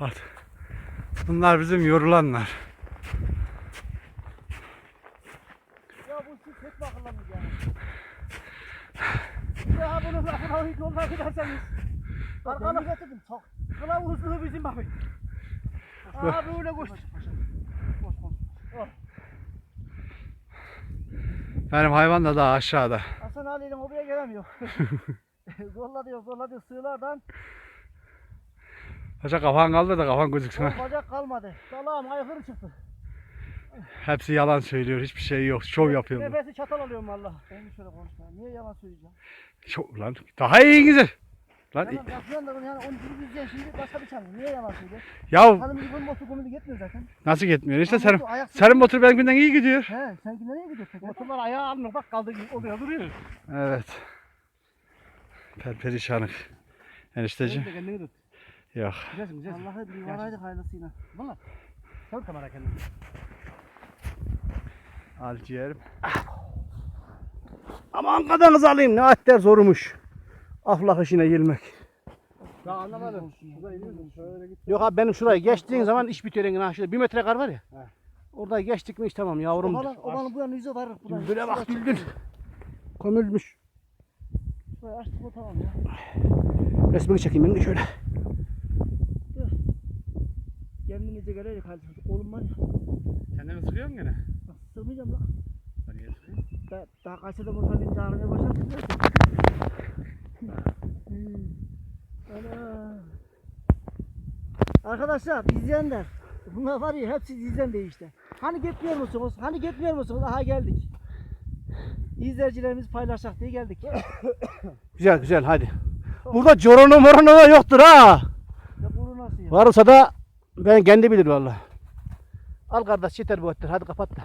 Bak. Bunlar bizim yorulanlar. Ya bu siz hiç mi akıllanmayacaksınız? Ya bunun lafına hiç yoluna giderseniz. Arkanı getirdim çok. Kılavuzluğu bizim abi. Abi öyle koş. Koş koş. Oh. Benim hayvan da daha aşağıda. Hasan Ali'nin oraya gelemiyor. zorla diyor zorla diyor sığlardan. Hoca kafan kaldı da kafan gözüksün. ha. Bacak kalmadı. Salağım aykırı çıktı. Hepsi yalan söylüyor. Hiçbir şey yok. Şov yapıyorlar. Nefesi çatal alıyorum valla. Ben şöyle konuşma. Niye yalan söyleyeceğim? Şov lan. Daha iyi İngilizce. Lan Yalan yapıyorsun da bunu yani onu gibi izleyen şimdi başka bir çağırıyor. Niye yalan söylüyor? ya gibi bunun motor komedi yetmiyor zaten. nasıl gitmiyor? İşte senin, senin motor benimkinden iyi gidiyor. He senki nereye gidiyorsun? Motorlar ayağı almıyor bak kaldı oluyor duruyor. Evet. Per perişanık. Enişteciğim. kendini tut. Yok. Güzelsin güzelsin. Allah'a bir varaydık hayırlısıyla. Valla. Çabuk kamera kendini. Al ciğerim. Aman kadanızı alayım ne atler zorumuş. Aflak işine girmek. Ya anlamadım. Şurada iniyorsun şöyle git. Yok abi benim şuraya geçtiğin zaman iş bitiyor engin aşağıda. Bir metre kar var ya. Orada geçtik mi iş tamam yavrum. Obanın, obanın bu yana yüze var. Düldüle bak düldül. Kömülmüş. Şurayı açtık mı tamam ya. Resmini çekeyim ben de şöyle. Göre yok halde. Oğlum var ya. Kendini sıkıyor musun gene? Bak sığmayacağım lan. Niye sıkıyorsun? Da, daha kaç sene motor bince ağrımaya başladım. Ana. Arkadaşlar izleyenler. Bunlar var ya hepsi izleyen de işte. Hani gitmiyor musunuz? Hani gitmiyor musunuz? Aha geldik. İzleyicilerimiz paylaşacak diye geldik. Güzel güzel hadi. Burada coronu moronu da yoktur ha. Ya bunu nasıl ya? Varsa da ben kendi bilir vallahi. Al kardeş yeter bu etler hadi kapat da.